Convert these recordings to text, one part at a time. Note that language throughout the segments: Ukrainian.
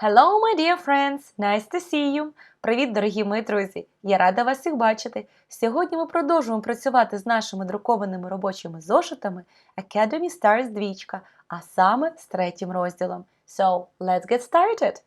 Hello, my dear friends! Nice to see you! Привіт, дорогі мої друзі! Я рада вас всіх бачити! Сьогодні ми продовжуємо працювати з нашими друкованими робочими зошитами Academy Stars двічка, а саме з третім розділом. So, let's get started!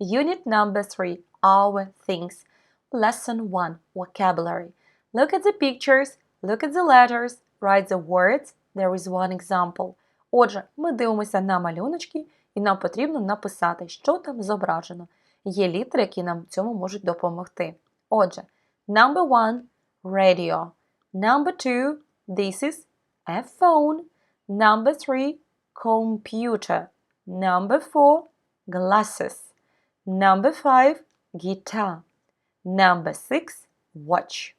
Unit number 3 Our Things Lesson 1 Vocabulary Look at the pictures, look at the letters, write the words. There is one example. Отже, ми дивимося на малюночки, і нам потрібно написати, що там зображено. Є літери, які нам цьому можуть допомогти. Отже, number one – radio. Number two – this is a phone. Number three – computer. Number four – glasses. Number five – guitar. Number six – watch.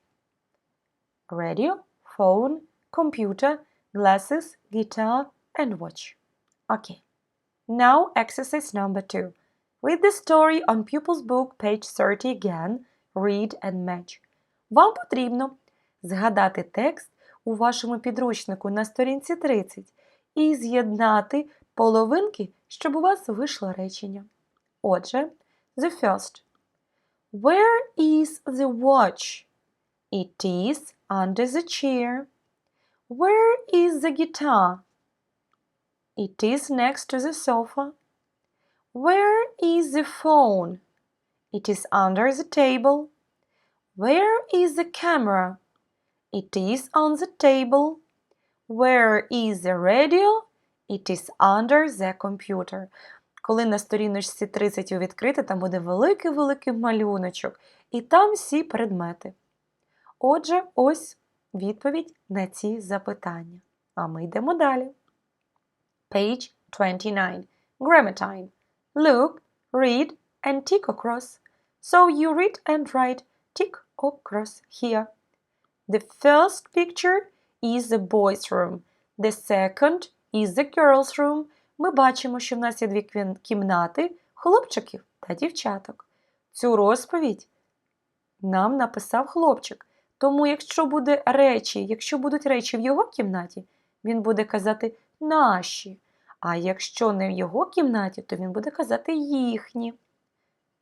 Radio, phone, computer, glasses, guitar, and watch. Okay. Now exercise number two. Read the story on pupil's book, page 30 again. Read and match. Вам потрібно згадати текст у вашому підручнику на сторінці 30 і з'єднати половинки, щоб у вас вийшло речення. Отже, the first. Where is the watch? It is under the chair. Where is the guitar? It is next to the sofa. Where is the phone? It is under the table. Where is the camera? It is on the table. Where is the radio? It is under the computer. Коли на сторіночці 30 ви відкрите, там буде великий-великий малюночок, і там всі предмети. Отже, ось відповідь на ці запитання. А ми йдемо далі. Page 29. Grammar time. Look, read, and tick across. So you read and write tick across here. The first picture is the boys' room. The second is the girls' room. Ми бачимо, що в нас є дві кімнати хлопчиків та дівчаток. Цю розповідь нам написав хлопчик. Тому, якщо буде речі, якщо будуть речі в його кімнаті, він буде казати наші. А якщо не в його кімнаті, то він буде казати їхні.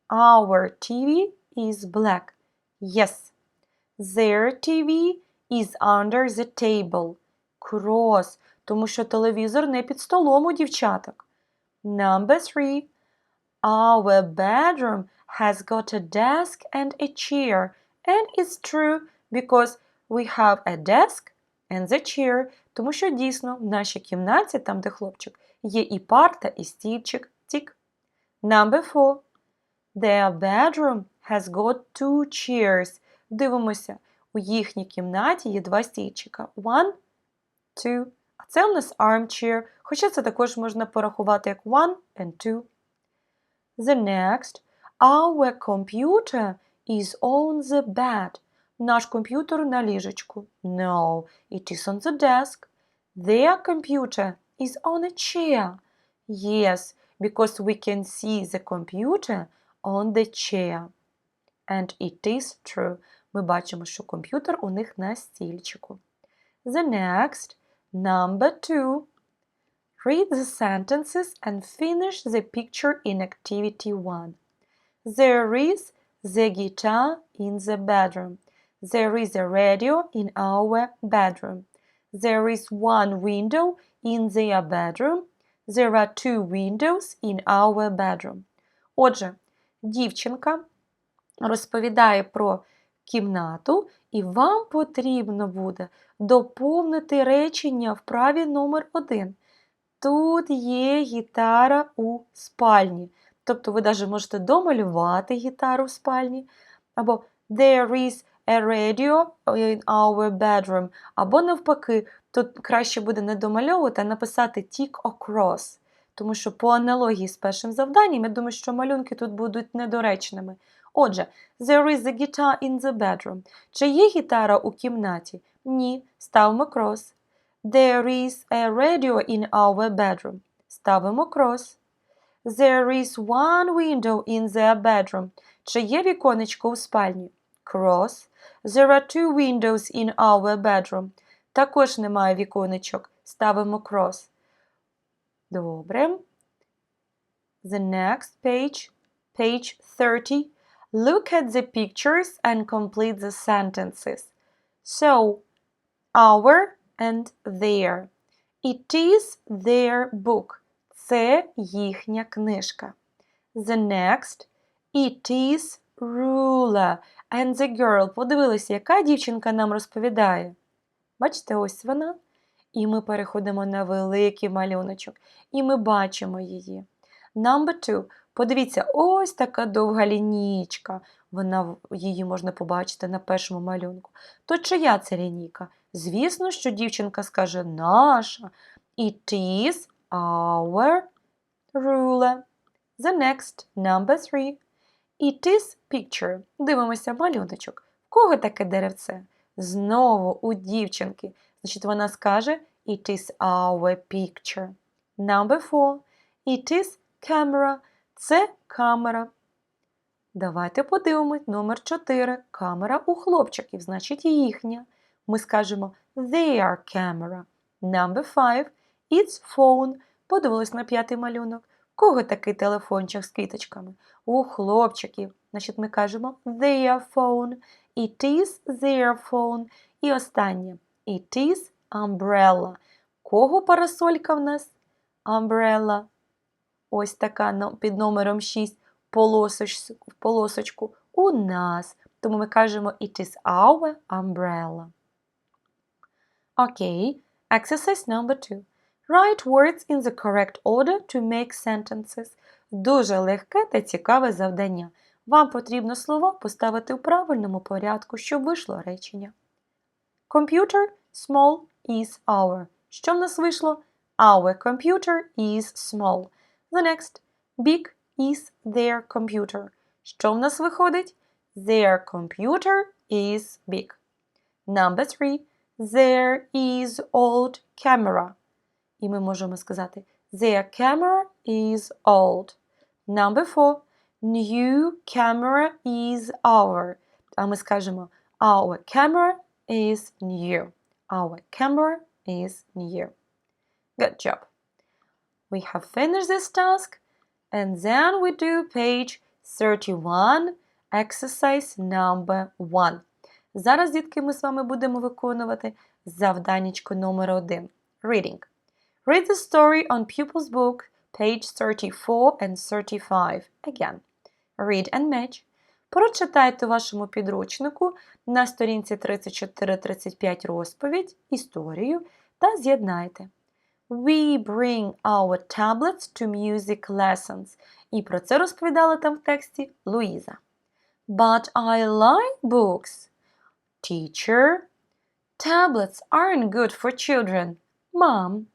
Our TV is black. Yes. Their TV is under the table. Cross, тому що телевізор не під столом у дівчаток. Number three. Our bedroom has got a desk and a chair. And it's true because we have a desk and the chair. Тому що дійсно в нашій кімнаті, там де хлопчик, є і парта, і стільчик. Тік. Number four. Their bedroom has got two chairs. Дивимося, у їхній кімнаті є два стільчика. One, two. А це у нас armchair, хоча це також можна порахувати як one and two. The next. Our computer is on the bed. Наш комп'ютер на ліжечку. No, it is on the desk. Their computer is on a chair. Yes, because we can see the computer on the chair. And it is true. Ми бачимо, що комп'ютер у них на стільчику. The next, number two. Read the sentences and finish the picture in activity one. There is the guitar in the bedroom. There is a radio in our bedroom. There is one window in their bedroom. There are two windows in our bedroom. Отже, дівчинка розповідає про кімнату, і вам потрібно буде доповнити речення в праві номер 1. Тут є гітара у спальні. Тобто ви навіть можете домалювати гітару в спальні, або There is a radio in our bedroom, або навпаки, тут краще буде не домальовувати, а написати tick across. Тому що по аналогії з першим завданням, я думаю, що малюнки тут будуть недоречними. Отже, there is a guitar in the bedroom. Чи є гітара у кімнаті? Ні. Ставимо cross. There is a radio in our bedroom. Ставимо cross. There is one window in their bedroom. Чи є віконечко у спальні? Cross. There are two windows in our bedroom. Також немає віконечок. Ставимо cross. Добре. The next page, page 30. Look at the pictures and complete the sentences. So, our and their. It is their book. Це їхня книжка. The next. It is ruler. And the girl. Подивилися, яка дівчинка нам розповідає. Бачите, ось вона. І ми переходимо на великий малюночок. І ми бачимо її. Number two. Подивіться, ось така довга лінійка. Вона, її можна побачити на першому малюнку. То чия це лінійка? Звісно, що дівчинка скаже наша. It is our ruler. The next, number three. It is picture. Дивимося малюночок. В кого таке деревце? Знову у дівчинки. Значить, вона скаже It is our picture. Number four. It is camera. Це камера. Давайте подивимось. Номер 4. Камера у хлопчиків, значить їхня. Ми скажемо their camera. Number 5. It's phone. Подивились на п'ятий малюнок. Кого такий телефончик з квіточками? У хлопчиків. Значить, ми кажемо their phone. It is their phone. І останнє. It is umbrella. Кого парасолька в нас? Umbrella. Ось така під номером 6 полосоч, полосочку у нас. Тому ми кажемо It is our umbrella. Окей. Exercise number 2. Write words in the correct order to make sentences. Дуже легке та цікаве завдання. Вам потрібно слова поставити у правильному порядку, щоб вийшло речення. Computer small is our. Що в нас вийшло? Our computer is small. The next. Big is their computer. Що в нас виходить? Their computer is big. Number three. There is old camera. І ми можемо сказати Their camera is old. Number four. New camera is our. А ми скажемо Our camera is new. Our camera is new. Good job. We have finished this task and then we do page 31, exercise number 1. Зараз, дітки, ми з вами будемо виконувати завданнячко номер 1. Reading. Read the story on pupil's book, page 34 and 35. Again. Read and match. Прочитайте вашому підручнику на сторінці 34-35 розповідь, історію та з'єднайте. We bring our tablets to music lessons. І про це розповідала там в тексті Луїза. But I like books. Teacher. Tablets aren't good for children. Mom.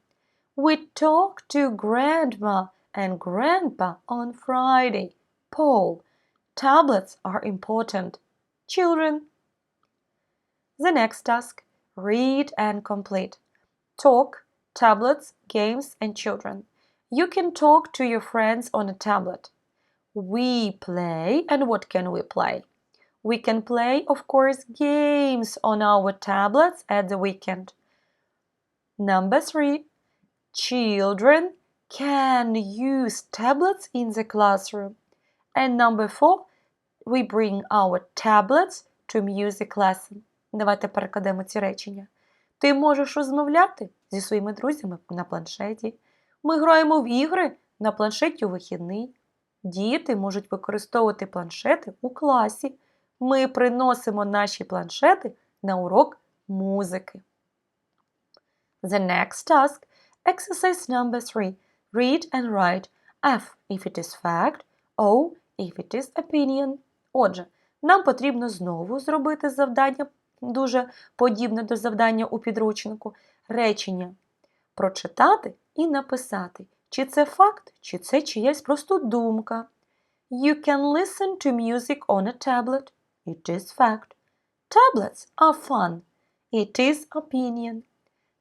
We talked to Grandma and Grandpa on Friday. Paul. Tablets are important. Children. The next task. Read and complete. Talk tablets, games, and children. You can talk to your friends on a tablet. We play, and what can we play? We can play, of course, games on our tablets at the weekend. Number three, children can use tablets in the classroom. And number four, we bring our tablets to music lesson. Давайте перекладемо ці речення. Ти можеш розмовляти зі своїми друзями на планшеті. Ми граємо в ігри на планшеті у вихідний. Діти можуть використовувати планшети у класі. Ми приносимо наші планшети на урок музики. The next task. Exercise number 3. Read and write F if it is fact, O if it is opinion. Отже, нам потрібно знову зробити завдання дуже подібне до завдання у підручнику, речення прочитати і написати, чи це факт, чи це чиясь просто думка. You can listen to music on a tablet. It is fact. Tablets are fun. It is opinion.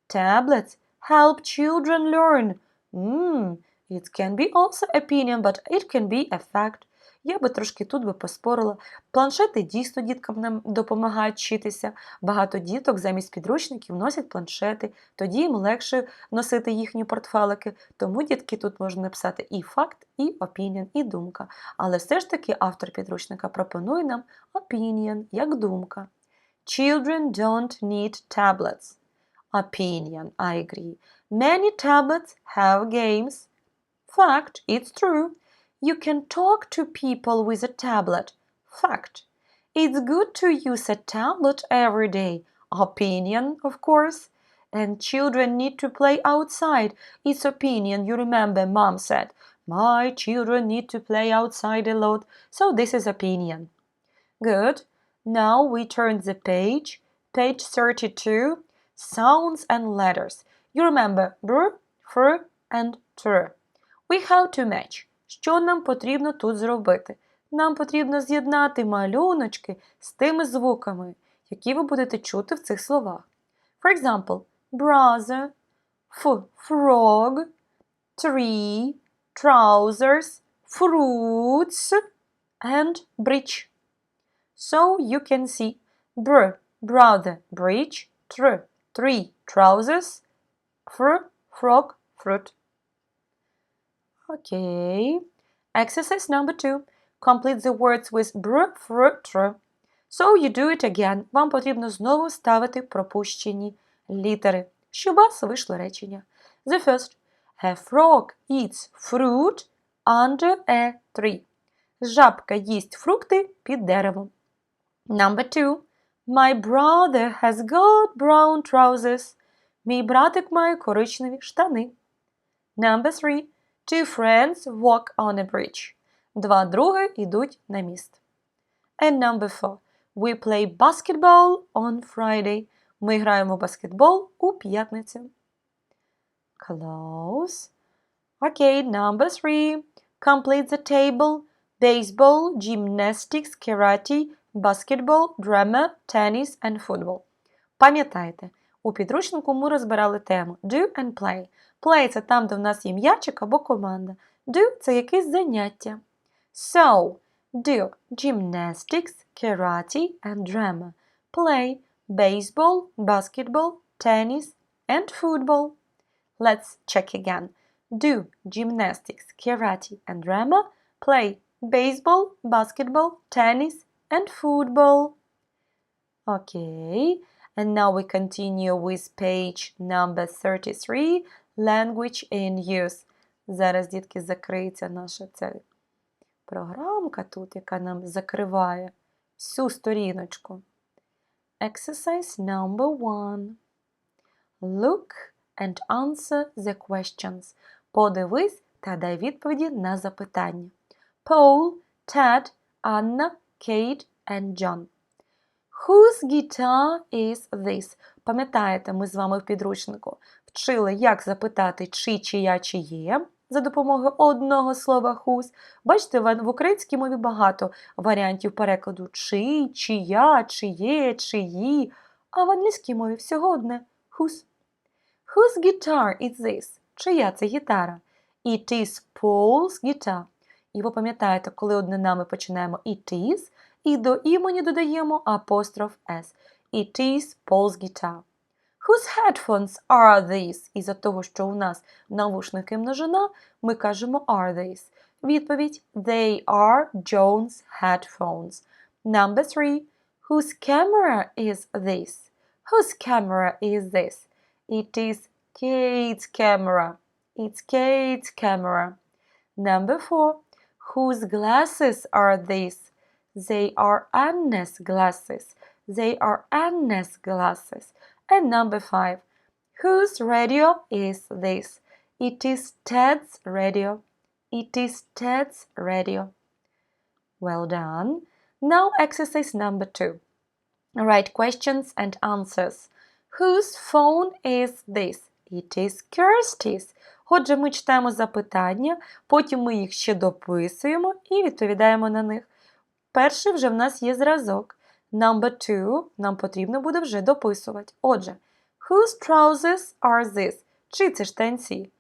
Tablets help children learn. Mm, it can be also opinion, but it can be a fact. Я би трошки тут би поспорила. Планшети дійсно діткам нам допомагають вчитися. Багато діток замість підручників носять планшети, тоді їм легше носити їхні портфелики. Тому дітки тут можна написати і факт, і opinion, і думка. Але все ж таки автор підручника пропонує нам opinion як думка. Children don't need tablets. Opinion, I agree. Many tablets have games. Fact, it's true. You can talk to people with a tablet. Fact. It's good to use a tablet every day. Opinion, of course. And children need to play outside. It's opinion. You remember, mom said, My children need to play outside a lot. So this is opinion. Good. Now we turn the page. Page 32. Sounds and letters. You remember br, fr and tr. We have to match. Що нам потрібно тут зробити? Нам потрібно з'єднати малюночки з тими звуками, які ви будете чути в цих словах. For example, brother, f, frog, tree, trousers, fruits, and bridge. So you can see br, brother, bridge, tr, tree, trousers, fr, frog, fruit. Okay. Exercise number two. Complete the words with br, fr, tr. So you do it again. Вам потрібно знову ставити пропущені літери, щоб у вас вийшло речення. The first. A frog eats fruit under a tree. Жабка їсть фрукти під деревом. Number two. My brother has got brown trousers. Мій братик має коричневі штани. Number three. Two friends walk on a bridge. Два други йдуть на міст. And number four. We play basketball on Friday. Ми граємо в баскетбол у п'ятницю. Close. Okay, number three. Complete the table. Baseball, gymnastics, karate, basketball, drama, tennis and football. Пам'ятайте, у підручнику ми розбирали тему do and play. Play – це там, де в нас є м'ячик або команда. Do – це якесь заняття. So, do gymnastics, karate and drama. Play baseball, basketball, tennis and football. Let's check again. Do gymnastics, karate and drama. Play baseball, basketball, tennis and football. Okay, and now we continue with page number 33, language in use. Зараз, дітки, закриється наша ця програмка тут, яка нам закриває всю сторіночку. Exercise number one. Look and answer the questions. Подивись та дай відповіді на запитання. Paul, Ted, Anna, Kate and John. Whose guitar is this? Пам'ятаєте, ми з вами в підручнику вчили, як запитати, чи чия чи є за допомогою одного слова whose. Бачите, в українській мові багато варіантів перекладу чи, чия, чиє, чиї, а в англійській мові всього одне whose. Whose guitar is this? Чия це гітара? It is Paul's guitar. І ви пам'ятаєте, коли однина ми починаємо it is, і до імені додаємо апостроф S. It is Paul's guitar. Whose headphones are these? Із-за того, що у нас навушники множина, ми кажемо are these. Відповідь They are John's headphones. Number three. Whose camera is this? Whose camera is this? It is Kate's camera. It's Kate's camera. Number four. Whose glasses are these? They are Anna's glasses. They are Anna's glasses. And number five. Whose radio is this? It is Ted's radio. It is Ted's radio. Well done. Now exercise number two. Write questions and answers. Whose phone is this? It is Kirsty's. Отже, ми читаємо запитання, потім ми їх ще дописуємо і відповідаємо на них. Перший вже в нас є зразок. Number two нам потрібно буде вже дописувати. Отже, whose trousers are this? Чи це штанці?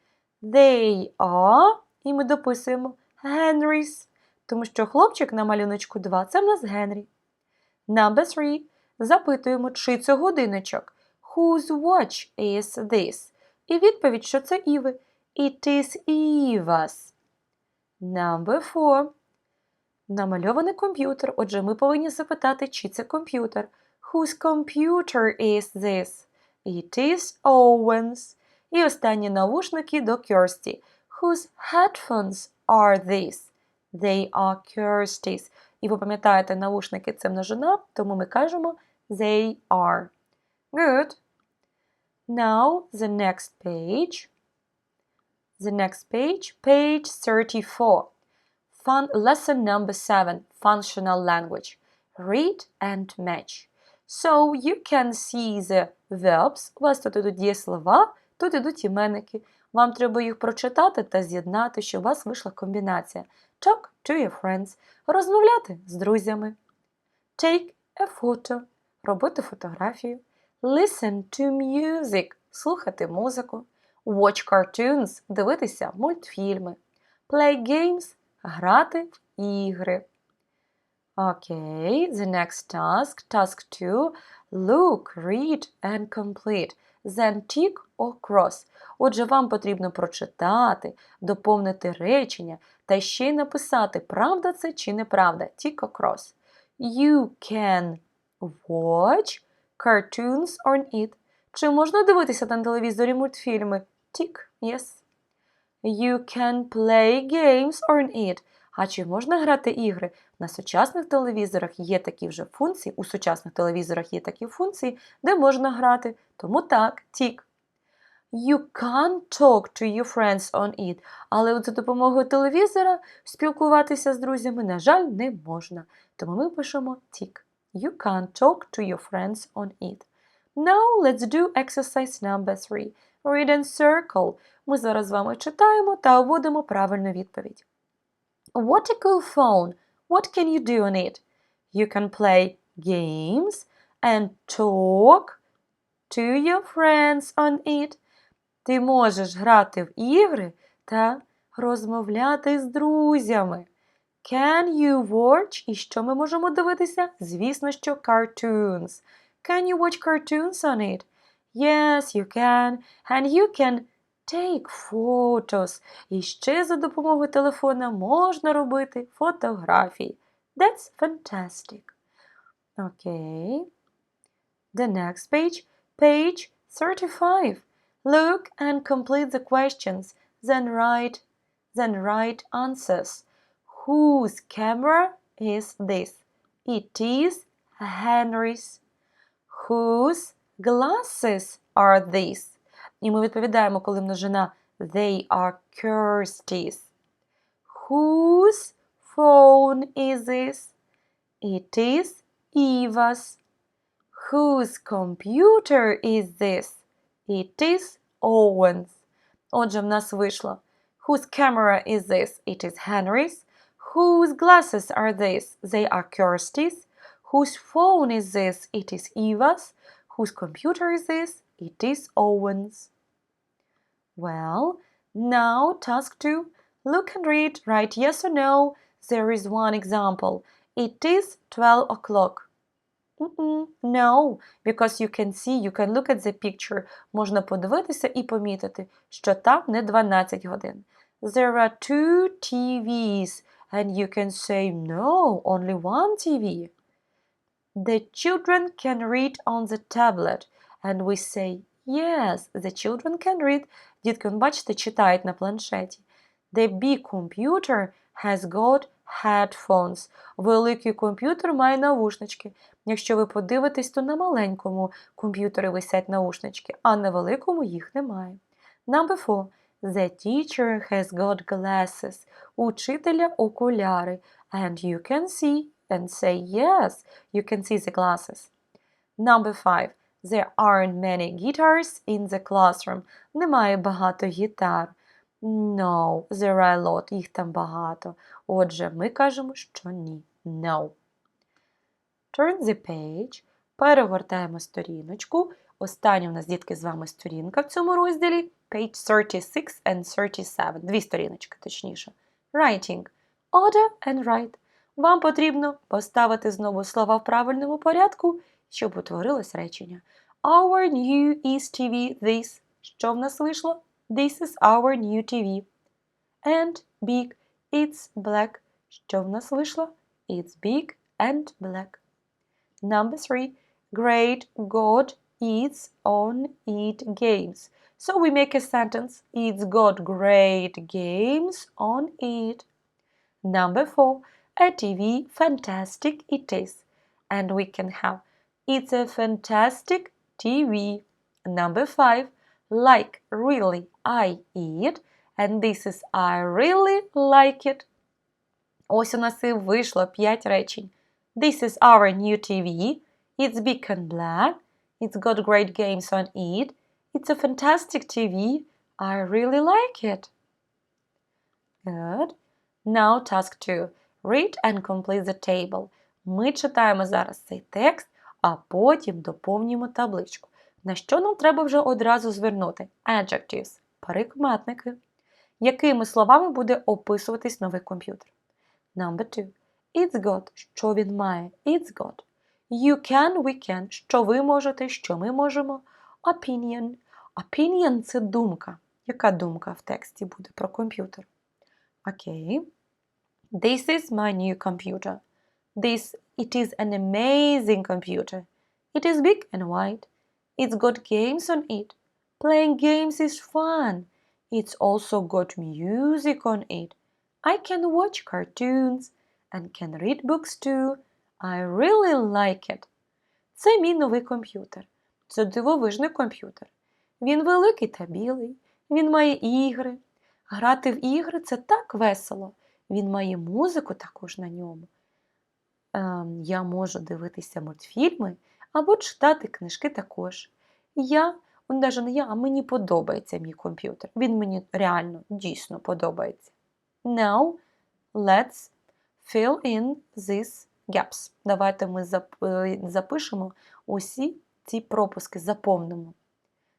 They are, і ми дописуємо Henry's. тому що хлопчик на малюночку 2 це в нас Генрі. Number 3. Запитуємо, чи це годиночок. Whose watch is this? І відповідь, що це Іви. It is Eva's. Number 4. Намальований комп'ютер. Отже, ми повинні запитати, чи це комп'ютер. Whose computer is this? It is Owen's. І останні навушники до Kirsty. Whose headphones are these? They are Kirsty's. І ви пам'ятаєте, навушники це множина, тому ми кажемо they are. Good. Now the next page. The next page, page 34. Fun, lesson number 7, functional language. Read and match. So you can see the verbs. У вас тут ідуть дієслова, тут ідуть іменники. Вам треба їх прочитати та з'єднати, щоб у вас вийшла комбінація. Talk to your friends. Розмовляти з друзями. Take a photo. Робити фотографію. Listen to music. Слухати музику. Watch cartoons. Дивитися мультфільми. Play games. Грати в ігри. Окей, Okay, the next task, task 2. Look, read and complete. Then tick or cross. Отже, вам потрібно прочитати, доповнити речення та ще й написати, правда це чи неправда. Tick or cross. You can watch cartoons on it. Чи можна дивитися на телевізорі мультфільми? Tick, yes. You can play games on it. А чи можна грати ігри? На сучасних телевізорах є такі вже функції, у сучасних телевізорах є такі функції, де можна грати. Тому так, тік. You can't talk to your friends on it. Але от за допомогою телевізора спілкуватися з друзями, на жаль, не можна. Тому ми пишемо тік. You can't talk to your friends on it. Now let's do exercise number 3. Read and circle. Ми зараз з вами читаємо та вводимо правильну відповідь. What a cool phone! What can you do on it? You can play games and talk to your friends on it. Ти можеш грати в ігри та розмовляти з друзями. Can you watch? І що ми можемо дивитися? Звісно, що cartoons. Can you watch cartoons on it? Yes, you can. And you can take photos. І ще за допомогою телефона можна робити фотографії. That's fantastic. Okay. The next page, page 35. Look and complete the questions, then write, then write answers. Whose camera is this? It is Henry's. Whose glasses are these? І ми відповідаємо, коли множина They are Kirsty's. Whose phone is this? It is Eva's. Whose computer is this? It is Owen's. Отже, в нас вийшло. Whose camera is this? It is Henry's. Whose glasses are these? They are Kirsty's. Whose phone is this? It is Eva's. Whose computer is this? It is Owen's. Well, now task two. Look and read, write yes or no. There is one example. It is 12 o'clock. Mm-mm, No, because you can see, you can look at the picture. Можна подивитися і помітити, що там не 12 годин. There are two TVs, and you can say no, only one TV. The children can read on the tablet, and we say yes, the children can read. Дітки, бачите, читають на планшеті. The big computer has got headphones. Великий комп'ютер має навушнички. Якщо ви подивитесь, то на маленькому комп'ютері висять наушнички, а на великому їх немає. Number four. The teacher has got glasses. Учителя окуляри. And you can see and say yes, you can see the glasses. Number five. There aren't many guitars in the classroom. Немає багато гітар. No, there are a lot. Їх там багато. Отже, ми кажемо, що ні. No. Turn the page. Перегортаємо сторіночку. Остання у нас, дітки, з вами сторінка в цьому розділі. Page 36 and 37. Дві сторіночки, точніше. Writing. order and write. Вам потрібно поставити знову слова в правильному порядку, щоб утворилось речення. Our new is TV this. Що в нас вийшло? This is our new TV. And big, it's black. Що в нас вийшло? It's big and black. Number three. Great God eats on it games. So we make a sentence. It's got great games on it. Number four. A TV fantastic it is. And we can have it's a fantastic TV. Number five. Like really I eat. And this is I really like it. Ось у нас і вийшло 5 речень. This is our new TV. It's big and black. It's got great games on it. It's a fantastic TV. I really like it. Good. Now task 2. Read and complete the table. Ми читаємо зараз цей текст, а потім доповнюємо табличку. На що нам треба вже одразу звернути? Adjectives – прикметники. Якими словами буде описуватись новий комп'ютер? Number 2. It's got. Що він має? It's got. You can, we can. Що ви можете, що ми можемо. Opinion. Opinion – це думка. Яка думка в тексті буде про комп'ютер? Окей. This is my new computer. This, it is an amazing computer. It is big and wide. It's got games on it. Playing games is fun. It's also got music on it. I can watch cartoons and can read books too. I really like it. Це мій новий комп'ютер. Це дивовижний комп'ютер. Він великий та білий. Він має ігри. Грати в ігри це так весело. Він має музику також на ньому. Ем, я можу дивитися мультфільми або читати книжки також. Я, навіть не я, а мені подобається мій комп'ютер. Він мені реально дійсно подобається. Now, let's fill in these gaps. Давайте ми е, запишемо усі ці пропуски, заповнимо.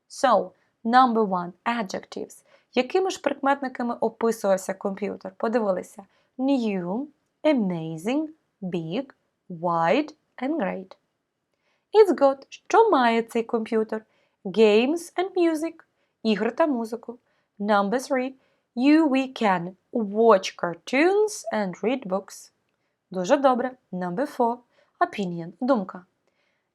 So, number one, adjectives. Якими ж прикметниками описувався комп'ютер? Подивилися. New, amazing, big, wide and great. It's got. Що має цей комп'ютер? Games and music. Ігри та музику. Number three. You, we can watch cartoons and read books. Дуже добре. Number four. Opinion. Думка.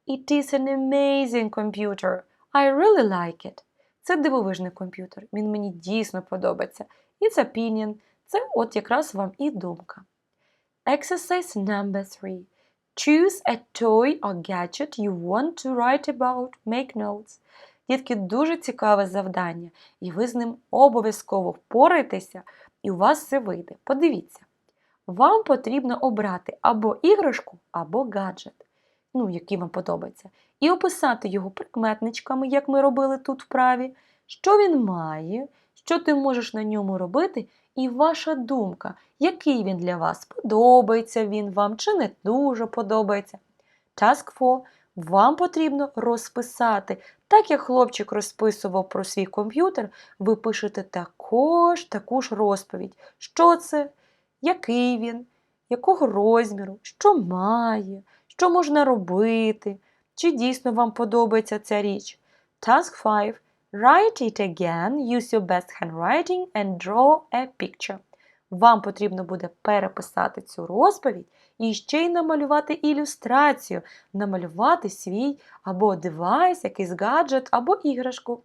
It is an amazing computer. I really like it. Це дивовижний комп'ютер. Він мені дійсно подобається. It's opinion. Це от якраз вам і думка. Exercise number three. Choose a toy or gadget you want to write about. Make notes. Дітки, дуже цікаве завдання, і ви з ним обов'язково впораєтеся, і у вас все вийде. Подивіться. Вам потрібно обрати або іграшку, або гаджет, ну, який вам подобається, і описати його прикметничками, як ми робили тут вправі, що він має, що ти можеш на ньому робити, і ваша думка, який він для вас, подобається він вам чи не дуже подобається. Task 4. Вам потрібно розписати. Так як хлопчик розписував про свій комп'ютер, ви пишете також таку ж розповідь. Що це, який він, якого розміру, що має, що можна робити, чи дійсно вам подобається ця річ. Task 5. Write it again, use your best handwriting and draw a picture. Вам потрібно буде переписати цю розповідь і ще й намалювати ілюстрацію, намалювати свій або девайс, якийсь гаджет, або іграшку.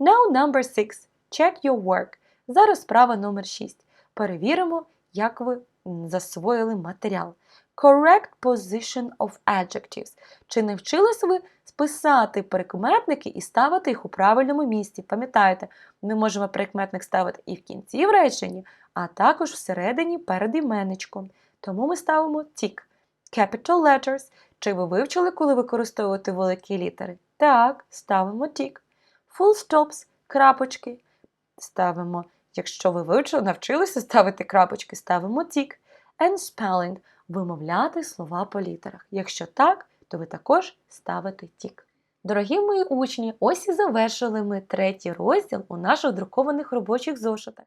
Now number 6. Check your work. Зараз справа номер 6. Перевіримо, як ви засвоїли матеріал. Correct position of adjectives. Чи не вчились ви списати прикметники і ставити їх у правильному місці? Пам'ятаєте, ми можемо прикметник ставити і в кінці в реченні, а також всередині перед іменничком. Тому ми ставимо tick. Capital letters. Чи ви вивчили, коли використовувати великі літери? Так, ставимо tick. Full stops – крапочки. Ставимо, якщо ви вивчили, навчилися ставити крапочки, ставимо tick. And spelling – вимовляти слова по літерах. Якщо так, то ви також ставите тік. Дорогі мої учні, ось і завершили ми третій розділ у наших друкованих робочих зошитах.